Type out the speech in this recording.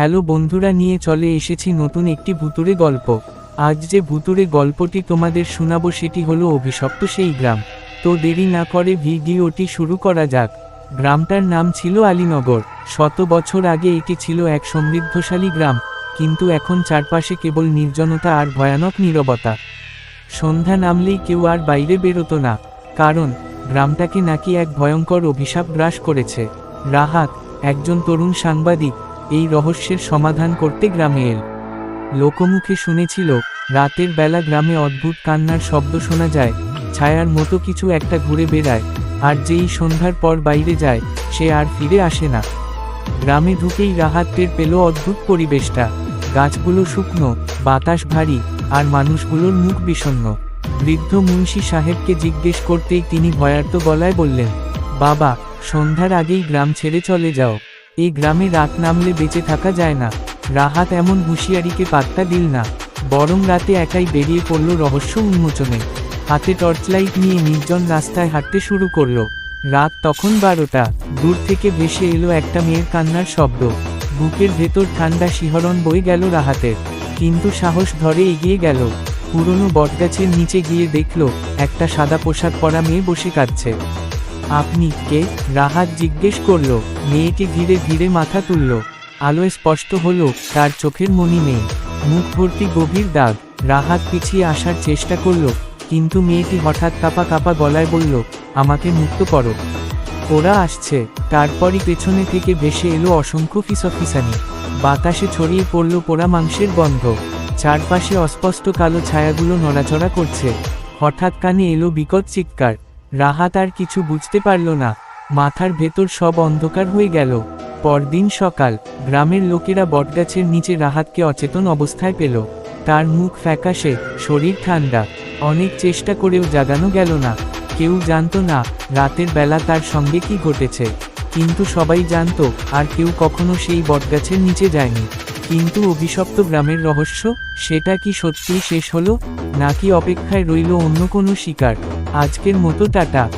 Hello বন্ধুরা নিয়ে চলে এসেছি নতুন একটি ভুতুরে গল্প। আজ যে ভুতুরে গল্পটি তোমাদের শোনাবো সেটি হলো অভিশপ্ত সেই গ্রাম। তো দেরি না করে ভিডিওটি শুরু করা যাক। গ্রামটার নাম ছিল আলীনগর। শত বছর আগে এটি ছিল এক সমৃদ্ধশালী গ্রাম, কিন্তু এখন চারপাশে কেবল নির্জনতা আর ভয়ানক নীরবতা। সন্ধ্যা নামলেই কেউ আর বাইরে বেরোতো না, কারণ গ্রামটাকে নাকি এক ভয়ঙ্কর অভিশাপ গ্রাস করেছে। রাহাত, একজন তরুণ সাংবাদিক এই রহস্যের সমাধান করতে গ্রামে এল। লোকমুখে শুনেছিল, রাতের বেলা গ্রামে অদ্ভুত কান্নার শব্দ শোনা যায়, ছায়ার মতো কিছু একটা ঘুরে বেড়ায়, আর যেই সন্ধ্যার পর বাইরে যায়, সে আর ফিরে আসে না। গ্রামে ঢুকেই রাহাত টের পেল অদ্ভুত পরিবেশটা। গাছগুলো শুকনো, বাতাস ভারী, আর মানুষগুলোর মুখ বিষণ্ণ বৃদ্ধ মুন্সি সাহেবকে জিজ্ঞেস করতেই তিনি ভয়ার্ত গলায় বললেন, বাবা, সন্ধ্যার আগেই গ্রাম ছেড়ে চলে যাও। এই গ্রামে রাত নামলে বেঁচে থাকা যায় না। রাহাত এমন হুঁশিয়ারিকে পাত্তা দিল না, বরং রাতে একাই বেরিয়ে পড়ল রহস্য উন্মোচনে। হাতে টর্চলাইট নিয়ে নির্জন রাস্তায় হাঁটতে শুরু করল। রাত তখন বারোটা, দূর থেকে ভেসে এলো একটা মেয়ের কান্নার শব্দ। বুকের ভেতর ঠান্ডা শিহরণ বয়ে গেল রাহাতের। কিন্তু সাহস ধরে এগিয়ে গেল। পুরনো বটগাছের নিচে গিয়ে দেখল, একটা সাদা পোশাক পরা মেয়ে বসে কাঁদছে। আপনি কে? রাহাত জিজ্ঞেস করল। মেয়েটি ধীরে ধীরে মাথা তুলল। আলোয় স্পষ্ট হলো, তার চোখের মনি নেই। মুখ ভর্তি গভীর দাগ। রাহাত পিছিয়ে আসার চেষ্টা করল, কিন্তু মেয়েটি হঠাৎ কাপা কাপা গলায় বলল, আমাকে মুক্ত করো। ওরা আসছে। তারপরই পেছনে থেকে ভেসে এলো অসংখ্য ফিসফিসানি। বাতাসে ছড়িয়ে পড়ল পোড়া মাংসের গন্ধ। চারপাশে অস্পষ্ট কালো ছায়াগুলো নড়াচড়া করছে। হঠাৎ কানে এলো বিকট চিৎকার। রাহাত আর কিছু বুঝতে পারল না। মাথার ভেতর সব অন্ধকার হয়ে গেল। পরদিন সকাল, গ্রামের লোকেরা বটগাছের নিচে রাহাতকে অচেতন অবস্থায় পেল। তার মুখ ফ্যাকাশে, শরীর ঠান্ডা। অনেক চেষ্টা করেও জাগানো গেল না। কেউ জানতো না, রাতের বেলা তার সঙ্গে কি ঘটেছে। কিন্তু সবাই জানত, আর কেউ কখনো সেই বটগাছের নিচে যায়নি। কিন্তু অভিশপ্ত গ্রামের রহস্য, সেটা কি সত্যিই শেষ হলো? নাকি অপেক্ষায় রইল অন্য কোনো শিকার? আজকের মতো টাটা।